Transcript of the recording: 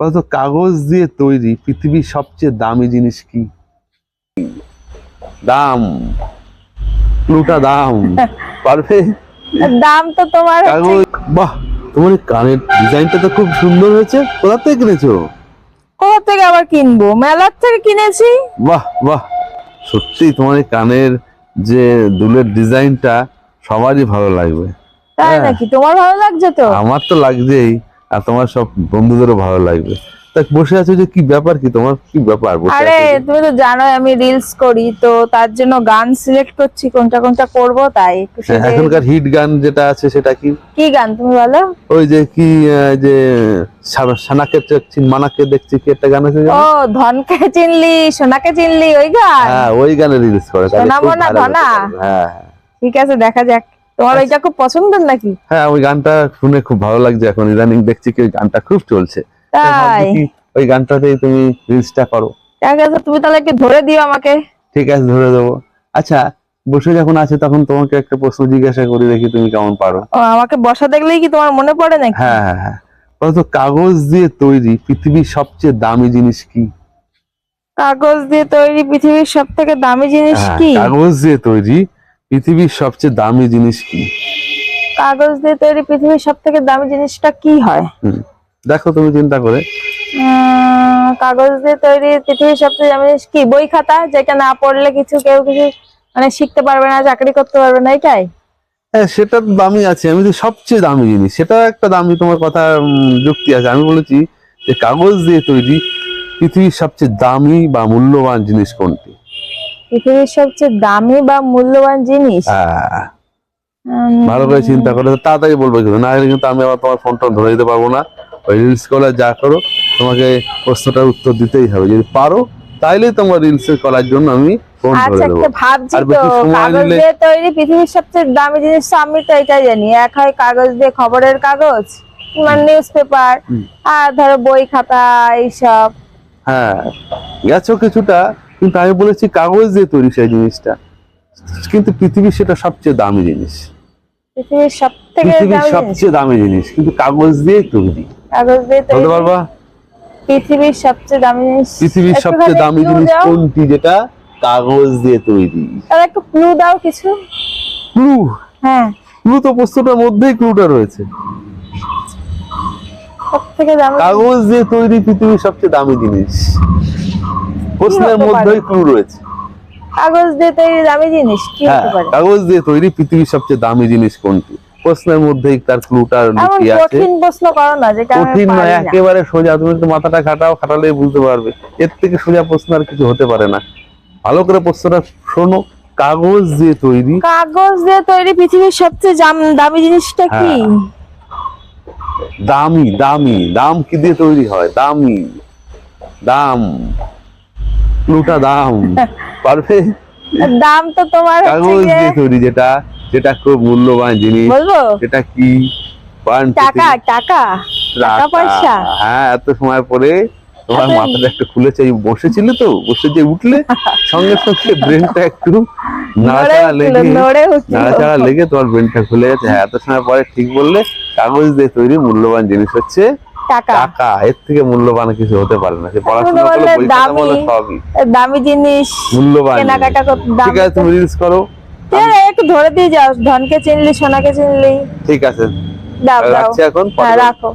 বলতো কাগজ দিয়ে তৈরি পৃথিবীর সবচেয়ে দামি জিনিস কি? দাম। ক্লুটা দাম। পারবে? দাম তো তোমার কাগজ বাহ তোমার কানের ডিজাইনটা তো খুব সুন্দর হয়েছে। কোথা থেকে কিনেছো? কোথা থেকে আবার কিনবো? মেলার থেকে কিনেছি। বাহ বাহ। সত্যি তোমার কানের যে দুলের ডিজাইনটা সবারই ভালো লাগবে। তাই হ্যাঁ। নাকি? তোমার ভালো লাগছে তো? আমার তো লাগছেই আর তোমার সব বন্ধুদেরও ভালো লাগবে। তা বসে আছো যে কি ব্যাপার কি? তোমার কি ব্যাপার? আরে তুমি তো জানোই আমি রিলস করি তো তার জন্য গান সিলেক্ট করছি কোনটা কোনটা করব তাই হ্যাঁ, এখনকার হিট গান যেটা আছে সেটা কি? কি গান তুমি বলো? ওই যে কি যে সানাকে দেখছি মানাকে দেখছি কি একটা গান আছে ও ধনকে চিনলি সোনাকে চিনলি ওই গান? হ্যাঁ ওই গানে রিলিজ করে সোনা মোনা ধনা? হ্যাঁ হ্যাঁ। ঠিক আছে দেখা যাক। তোমার ওইটা খুব পছন্দের নাকি? হ্যাঁ ওই গানটা শুনে খুব ভালো লাগছে এখন। ইদানিং দেখছি কি ওই গানটা খুব চলছে। তাই? ওই গানটাতেই তুমি রিলসটা করো। ঠিক আছে তুমি তাহলে একটু ধরে দিও আমাকে। ঠিক আছে ধরে দেবো। আচ্ছা বসে যখন আছে তখন তোমাকে একটা প্রশ্ন জিজ্ঞাসা করি দেখি তুমি কেমন পারো। ও আমাকে বসা দেখলেই কি তোমার মনে পড়ে নাকি? হ্যাঁ হ্যাঁ হ্যাঁ। বলতো কাগজ দিয়ে তৈরি পৃথিবীর সবচেয়ে দামি জিনিস কি? কাগজ দিয়ে তৈরি পৃথিবীর সব থেকে দামি জিনিস হ্যাঁ, কি? কাগজ দিয়ে তৈরি পৃথিবীর সবচেয়ে দামি জিনিস কি? কাগজ দিয়ে তৈরি পৃথিবীর সব থেকে দামি জিনিসটা কি হয়? দেখো তুমি চিন্তা করে। কাগজ দিয়ে তৈরি পৃথিবীর সব থেকে দামি জিনিস কি? বই খাতা যেটা না পড়লে কিছু কেউ কিছু মানে শিখতে পারবে না চাকরি করতে পারবে না এটাই? হ্যাঁ সেটা দামি আছে। আমি তো সবচেয়ে দামি জিনিস সেটা একটা দামি তোমার কথা যুক্তি আছে। আমি বলেছি যে কাগজ দিয়ে তৈরি পৃথিবীর সবচেয়ে দামি বা মূল্যবান জিনিস কোনটি? পৃথিবীর সবচেয়ে দামি বা মূল্যবান জিনিস? হ্যাঁ। ভালো করে চিন্তা করে তাড়াতাড়ি বলব কিন্তু না হলে কিন্তু আমি আবার তোমার ফোনটা ধরে দিতে পারব না। ওই রিলস করার যা করো তোমাকে প্রশ্নটার উত্তর দিতেই হবে। যদি পারো তাইলেই তোমার রিলস করার জন্য আমি ফোন ধরে আচ্ছা দেবো। ভাবছি আর তো কাগজ দিয়ে তৈরি পৃথিবীর সবচেয়ে দামি জিনিস আমি তো এটাই জানি। এক হয় কাগজ দিয়ে খবরের কাগজ মানে নিউজ পেপার আর ধরো বই খাতা এইসব। হ্যাঁ গেছো কিছুটা কিন্তু আমি বলেছি কাগজ দিয়ে তৈরি সেই জিনিসটা। কিন্তু পৃথিবীর সেটা সবচেয়ে দামি জিনিস। পৃথিবীর সব থেকে পৃথিবীর সবচেয়ে দামি জিনিস। কিন্তু কাগজ দিয়ে তৈরি। কাগজ দিয়ে বলতে পারবা? পৃথিবীর সবচেয়ে দামি জিনিস পৃথিবীর সবচেয়ে দামি জিনিস। কোনটি যেটা কাগজ দিয়ে তৈরি? তাহলে একটু ক্লু দাও কিছু। ক্লু হ্যাঁ। ক্লু তো প্রশ্নটার মধ্যেই ক্লুটা রয়েছে। সব থেকে দামি কাগজ দিয়ে তৈরি পৃথিবীর সবচেয়ে দামি জিনিস। প্রশ্নের মধ্যেই ক্লু রয়েছে। কাগজ দিয়ে তৈরি দামি জিনিস কি হ্যাঁ হতে পারে? কাগজ দিয়ে তৈরি পৃথিবীর সবচেয়ে দামি জিনিস কোনটি? প্রশ্নের মধ্যেই তার ক্লুটা লুকিয়ে আছে। কঠিন প্রশ্ন করো না যেটা কঠিন নয় একেবারে সোজা তুমি একটু মাথাটা খাটাও বুঝতে পারবে। এর থেকে সোজা প্রশ্ন আর কিছু হতে পারে না। ভালো করে প্রশ্নটা শোনো কাগজ দিয়ে তৈরি কাগজ দিয়ে তৈরি পৃথিবীর সবচেয়ে দামি জিনিসটা কি? হ্যাঁ। দামি দামি দাম কি দিয়ে তৈরি হয়? দামি দাম। ক্লুটা দাম। পারবে? দাম তো তোমার কাগজ দিয়ে তৈরি যেটা যেটা খুব মূল্যবান জিনিস। বলব? সেটা কি? টাকা টাকা। টাকা পয়সা? হ্যাঁ এত সময় পরে তোমার মাথাটা একটু খুলেছে। বসেছিলে তো? বসে যে উঠলে সঙ্গে সঙ্গে ব্রেনটা একটু নাড়াচাড়া নড়ে লেগে নাড়াচাড়া লেগে তোমার ব্রেনটা খুলে গেছে। হ্যাঁ এত সময় পরে ঠিক বললে কাগজ দিয়ে তৈরি মূল্যবান জিনিস হচ্ছে টাকা। টাকা এর থেকে মূল্যবান কিছু হতে পারে না। সে পড়াশোনা করলে দামি। দামি জিনিস মূল্যবান কেনাকাটা ঠিক আছে তুমি রিলস করো। একটু ধরে দিয়ে যাও ধনকে চিনলি সোনাকে চিনলি। ঠিক আছে। দাও রাখছি এখন হ্যাঁ। রাখো।